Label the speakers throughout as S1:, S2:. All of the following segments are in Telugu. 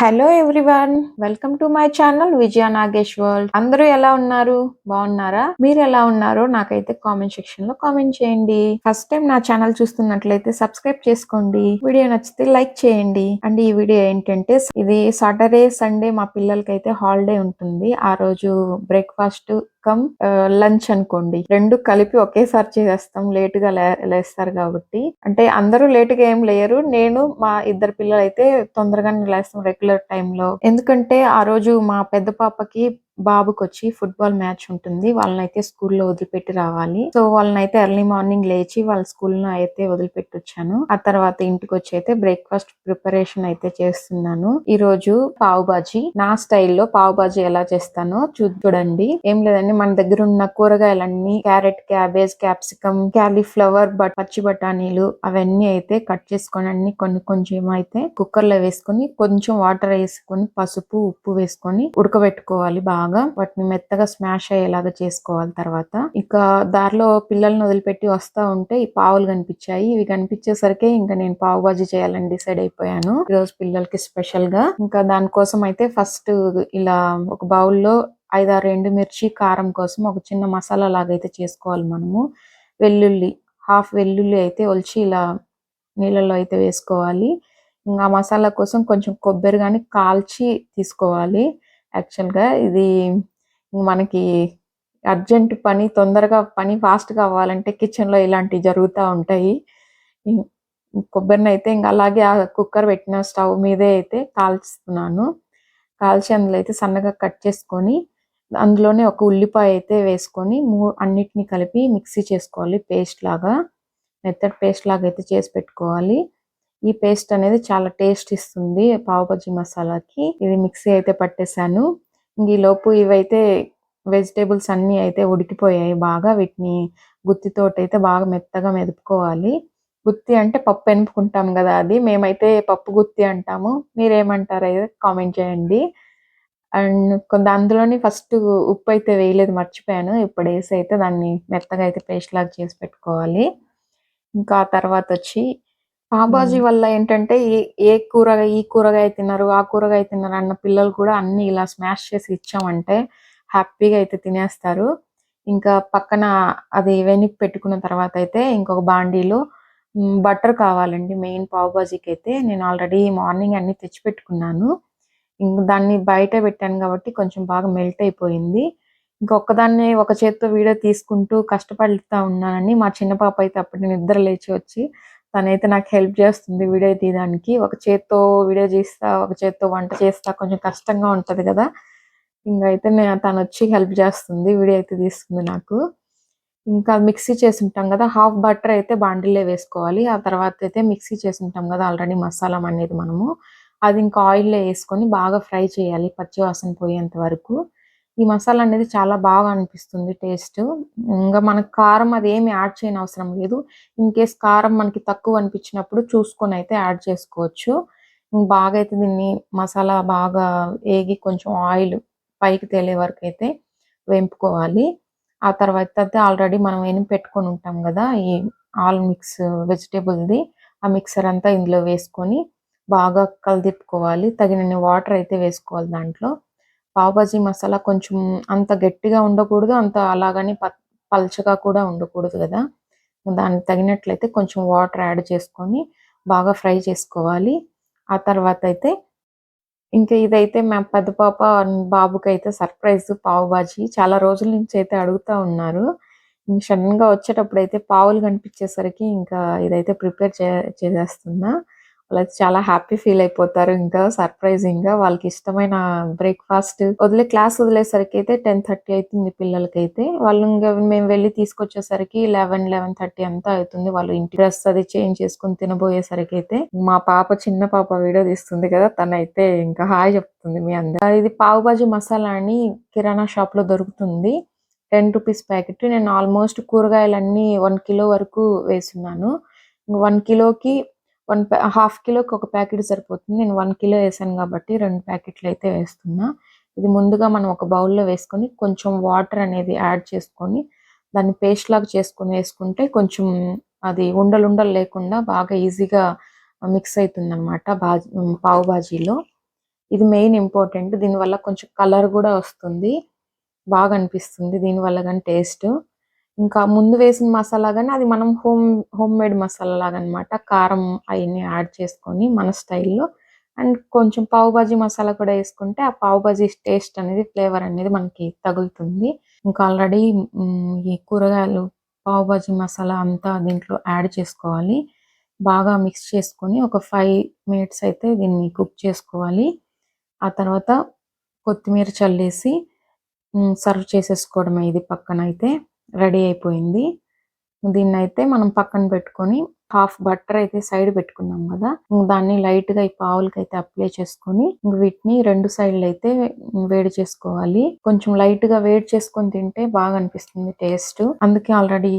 S1: Hello everyone welcome to my channel Vijaya Nagesh world అందరూ ఎలా ఉన్నారు? బాగున్నారా? మీరు ఎలా ఉన్నారో నాకైతే కామెంట్ సెక్షన్లో కామెంట్ చేయండి. ఫస్ట్ టైం నా ఛానల్ చూస్తున్నట్లయితే సబ్స్క్రైబ్ చేసుకోండి. వీడియో నచ్చితే లైక్ చేయండి. అండ్ ఈ వీడియో ఏంటంటే ఇది సాటర్డే సండే మా పిల్లలకి అయితే హాలిడే ఉంటుంది. ఆ రోజు బ్రేక్ఫాస్ట్ కమ్ లంచ్ అనుకోండి. రెండు కలిపి ఒకేసారి చేసేస్తాం. లేటుగా లే- లేస్తారు కాబట్టి. అంటే అందరూ లేటుగా ఏం లేరు. నేను మా ఇద్దరు పిల్లలు అయితే తొందరగానే లేస్తాం రెగ్యులర్ టైంలో. ఎందుకంటే ఆ రోజు మా పెద్ద పాపకి బాబుకి వచ్చి ఫుట్బాల్ మ్యాచ్ ఉంటుంది. వాళ్ళని అయితే స్కూల్లో వదిలిపెట్టి రావాలి. సో వాళ్ళని అయితే ఎర్లీ మార్నింగ్ లేచి వాళ్ళ స్కూల్లో అయితే వదిలిపెట్టి వచ్చాను ఆ తర్వాత ఇంటికి వచ్చి అయితే బ్రేక్ఫాస్ట్ ప్రిపరేషన్ అయితే చేస్తున్నాను. ఈ రోజు పావు బాజీ. నా స్టైల్లో పావు బాజీ ఎలా చేస్తానో చూడండి. ఏం లేదండి మన దగ్గర ఉన్న కూరగాయలన్నీ carrot cabbage capsicum cauliflower but పచ్చి బఠానీలు అవన్నీ అయితే కట్ చేసుకొని అన్ని కొన్ని కొంచెం అయితే కుక్కర్లో వేసుకొని కొంచెం వాటర్ వేసుకొని పసుపు ఉప్పు వేసుకొని ఉడకబెట్టుకోవాలి బాగా. వాటిని మెత్తగా స్మాష్ అయ్యేలాగా చేసుకోవాలి తర్వాత. ఇక దారిలో పిల్లల్ని వదిలిపెట్టి వస్తా ఉంటే ఈ పావులు కనిపించాయి. ఇవి కనిపించేసరికి ఇంకా నేను పావు బాజీ చేయాలని డిసైడ్ అయిపోయాను. ఈరోజు పిల్లలకి స్పెషల్గా. ఇంకా దానికోసం అయితే ఫస్ట్ ఇలా ఒక బౌల్లో ఐదారు ఎండు మిర్చి కారం కోసం ఒక చిన్న మసాలా లాగా అయితే చేసుకోవాలి మనము. వెల్లుల్లి హాఫ్ వెల్లుల్లి అయితే ఒలిచి ఇలా నీళ్ళలో అయితే వేసుకోవాలి. ఇంకా ఆ మసాలా కోసం కొంచెం కొబ్బరి కానీ కాల్చి తీసుకోవాలి. యాక్చువల్గా ఇది మనకి అర్జెంట్ పని తొందరగా పని ఫాస్ట్ అవ్వాలంటే కిచెన్లో ఇలాంటివి జరుగుతూ ఉంటాయి. కొబ్బరిని అయితే ఇంకా అలాగే ఆ కుక్కర్ పెట్టిన స్టవ్ మీదే అయితే కాల్చుతున్నాను. కాల్చి అందులో అయితే సన్నగా కట్ చేసుకొని అందులోనే ఒక ఉల్లిపాయ అయితే వేసుకొని మూ అన్నిటిని కలిపి మిక్సీ చేసుకోవాలి పేస్ట్ లాగా. మెత్తడ్ పేస్ట్ లాగా అయితే చేసి పెట్టుకోవాలి. ఈ పేస్ట్ అనేది చాలా టేస్ట్ ఇస్తుంది పావుబజ్జీ మసాలాకి. ఇది మిక్సీ అయితే పట్టేశాను. ఈ లోపు ఇవైతే వెజిటేబుల్స్ అన్ని అయితే ఉడికిపోయాయి బాగా. వీటిని గుత్తితోటి అయితే బాగా మెత్తగా మెదుపుకోవాలి. గుత్తి అంటే పప్పు ఎనుపుకుంటాం కదా అది. మేమైతే పప్పు గుత్తి అంటాము. మీరేమంటారు అయితే కామెంట్ చేయండి. అండ్ కొంత అందులోని ఫస్ట్ ఉప్పు అయితే వేయలేదు మర్చిపోయాను. ఇప్పుడు వేసి అయితే దాన్ని మెత్తగా అయితే పేస్ట్ లాగా చేసి పెట్టుకోవాలి. ఇంకా తర్వాత వచ్చి పావుబాజీ వల్ల ఏంటంటే ఏ ఏ కూరగాయ ఈ కూరగాయ తిన్నారు ఆ కూరగాయ తిన్నారు అన్న పిల్లలు కూడా అన్ని ఇలా స్మాష్ చేసి ఇచ్చామంటే హ్యాపీగా అయితే తినేస్తారు. ఇంకా పక్కన అది వెనిపి పెట్టుకున్న తర్వాత అయితే ఇంకొక బాండీలో బటర్ కావాలండి మెయిన్ పావు బాజీకి అయితే నేను ఆల్రెడీ మార్నింగ్ అన్ని తెచ్చి పెట్టుకున్నాను. ఇంక దాన్ని బయట పెట్టాను కాబట్టి కొంచెం బాగా మెల్ట్ అయిపోయింది. ఇంకొకదాన్ని ఒక చేత్తో వీడియో తీసుకుంటూ కష్టపడుతూ ఉన్నానని మా చిన్న పాప అయితే అప్పుడు నిద్ర లేచి వచ్చి తనైతే నాకు హెల్ప్ చేస్తుంది వీడియో తీయడానికి ఒక చేత్తో వీడియో చేస్తా ఒక చేత్తో వంట చేస్తా కొంచెం కష్టంగా ఉంటుంది కదా. ఇంకైతే నేను తను వచ్చి హెల్ప్ చేస్తుంది వీడియో అయితే తీస్తుంది నాకు. ఇంకా మిక్సీ చేసి ఉంటాం కదా హాఫ్ బటర్ అయితే బాండిలే వేసుకోవాలి. ఆ తర్వాత అయితే మిక్సీ చేసి ఉంటాం కదా ఆల్రెడీ మసాలా అనేది మనము. అది ఇంకా ఆయిల్లో వేసుకొని బాగా ఫ్రై చేయాలి పచ్చివాసన పోయేంత వరకు. ఈ మసాలా అనేది చాలా బాగా అనిపిస్తుంది టేస్ట్. ఇంకా మనకు కారం అది ఏమి యాడ్ చేయని అవసరం లేదు. ఇన్ కేస్ కారం మనకి తక్కువ అనిపించినప్పుడు చూసుకొని అయితే యాడ్ చేసుకోవచ్చు. బాగా అయితే దీన్ని మసాలా బాగా వేగి కొంచెం ఆయిల్ పైకి తేలే వరకు అయితే వేంపుకోవాలి. ఆ తర్వాత అయితే ఆల్రెడీ మనం ఏం పెట్టుకొని ఉంటాం కదా ఈ ఆల్ మిక్స్ వెజిటేబుల్ది ఆ మిక్సర్ అంతా ఇందులో వేసుకొని బాగా కలిదిప్పుకోవాలి. తగినన్ని వాటర్ అయితే వేసుకోవాలి దాంట్లో. పావుబాజీ మసాలా కొంచెం అంత గట్టిగా ఉండకూడదు అంత అలాగని ప- పల్చగా కూడా ఉండకూడదు కదా. దానికి తగినట్లయితే కొంచెం వాటర్ యాడ్ చేసుకొని బాగా ఫ్రై చేసుకోవాలి. ఆ తర్వాత అయితే ఇంకా ఇదైతే మా పెద్ద పాప బాబుకి అయితే సర్ప్రైజ్ పావు బాజీ చాలా రోజుల నుంచి అయితే అడుగుతా ఉన్నారు. సడన్గా వచ్చేటప్పుడు అయితే పావులు కనిపించేసరికి ఇంకా ఇదైతే ప్రిపేర్ చే చేసేస్తున్నా. వాళ్ళైతే చాలా హ్యాపీ ఫీల్ అయిపోతారు. ఇంకా సర్ప్రైజింగ్గా వాళ్ళకి ఇష్టమైన బ్రేక్ఫాస్ట్ వదిలే క్లాస్ వదిలేసరికి అయితే టెన్ థర్టీ అవుతుంది పిల్లలకైతే. వాళ్ళు ఇంకా మేము వెళ్ళి తీసుకొచ్చేసరికి లెవెన్ లెవెన్ థర్టీ అంతా అవుతుంది. వాళ్ళు ఇంటి డ్రెస్ అది చేంజ్ చేసుకుని తినబోయేసరికి అయితే మా పాప చిన్న పాప వీడియో తీస్తుంది కదా తనైతే ఇంకా హాయ్ చెప్తుంది మీ అందరు ఇది పావు బాజీ మసాలా అని కిరాణా షాప్లో దొరుకుతుంది. Ten rupees packet. నేను ఆల్మోస్ట్ కూరగాయలన్నీ వన్ కిలో వరకు వేసున్నాను. వన్ కిలోకి వన్ హాఫ్ కిలోకి ఒక ప్యాకెట్ సరిపోతుంది. నేను వన్ కిలో వేసాను కాబట్టి రెండు ప్యాకెట్లు అయితే వేస్తున్నా. ఇది ముందుగా మనం ఒక బౌల్లో వేసుకొని కొంచెం వాటర్ అనేది యాడ్ చేసుకొని దాన్ని పేస్ట్ లాగా చేసుకొని వేసుకుంటే కొంచెం అది ఉండలుండలు లేకుండా బాగా ఈజీగా మిక్స్ అవుతుంది అనమాట బాజీ పావు బాజీలో. ఇది మెయిన్ ఇంపార్టెంట్. దీనివల్ల కొంచెం కలర్ కూడా వస్తుంది. బాగా అనిపిస్తుంది. దీనివల్ల కానీ టేస్ట్. ఇంకా ముందు వేసిన మసాలా కానీ అది మనం హోమ్ హోమ్ మేడ్ మసాలా లాగా అనమాట కారం అవన్నీ యాడ్ చేసుకొని మన స్టైల్లో. అండ్ కొంచెం పావు బాజీ మసాలా కూడా వేసుకుంటే ఆ పావు బాజీ టేస్ట్ అనేది ఫ్లేవర్ అనేది మనకి తగులుతుంది. ఇంకా ఆల్రెడీ ఈ కూరగాయలు పావు బాజీ మసాలా అంతా దీంట్లో యాడ్ చేసుకోవాలి. బాగా మిక్స్ చేసుకొని ఒక ఫైవ్ మినిట్స్ అయితే దీన్ని కుక్ చేసుకోవాలి. ఆ తర్వాత కొత్తిమీర చల్లేసి సర్వ్ చేసేసుకోవడమే ఇది పక్కన అయితే. రెడీ అయిపోయింది. దీన్ని అయితే మనం పక్కన పెట్టుకొని హాఫ్ బట్టర్ అయితే సైడ్ పెట్టుకున్నాం కదా. దాన్ని లైట్గా ఈ పావులకి అయితే అప్లై చేసుకొని వీటిని రెండు సైడ్లు అయితే వేడి చేసుకోవాలి. కొంచెం లైట్గా వేడి చేసుకొని తింటే బాగా అనిపిస్తుంది టేస్ట్. అందుకే ఆల్రెడీ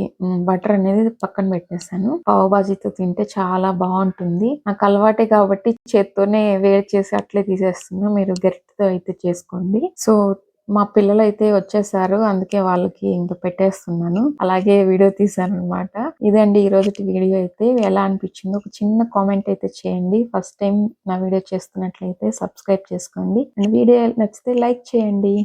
S1: బటర్ అనేది పక్కన పెట్టేశాను. పావు బాజీతో తింటే చాలా బాగుంటుంది. నాకు అలవాటే కాబట్టి చేత్తోనే వేడి చేసి అట్లే తీసేస్తున్నా. మీరు గరిటతో అయితే చేసుకోండి. సో మా పిల్లలు అయితే వచ్చేసారు అందుకే వాళ్ళకి ఇంకా పెట్టేస్తున్నాను. అలాగే వీడియో తీసాను అనమాట ఇదండి ఈ రోజు వీడియో అయితే. ఎలా అనిపించిందో ఒక చిన్న కామెంట్ అయితే చేయండి. ఫస్ట్ టైం నా వీడియో చేస్తున్నట్లయితే సబ్స్క్రైబ్ చేసుకోండి. అండ్ వీడియో నచ్చితే లైక్ చేయండి.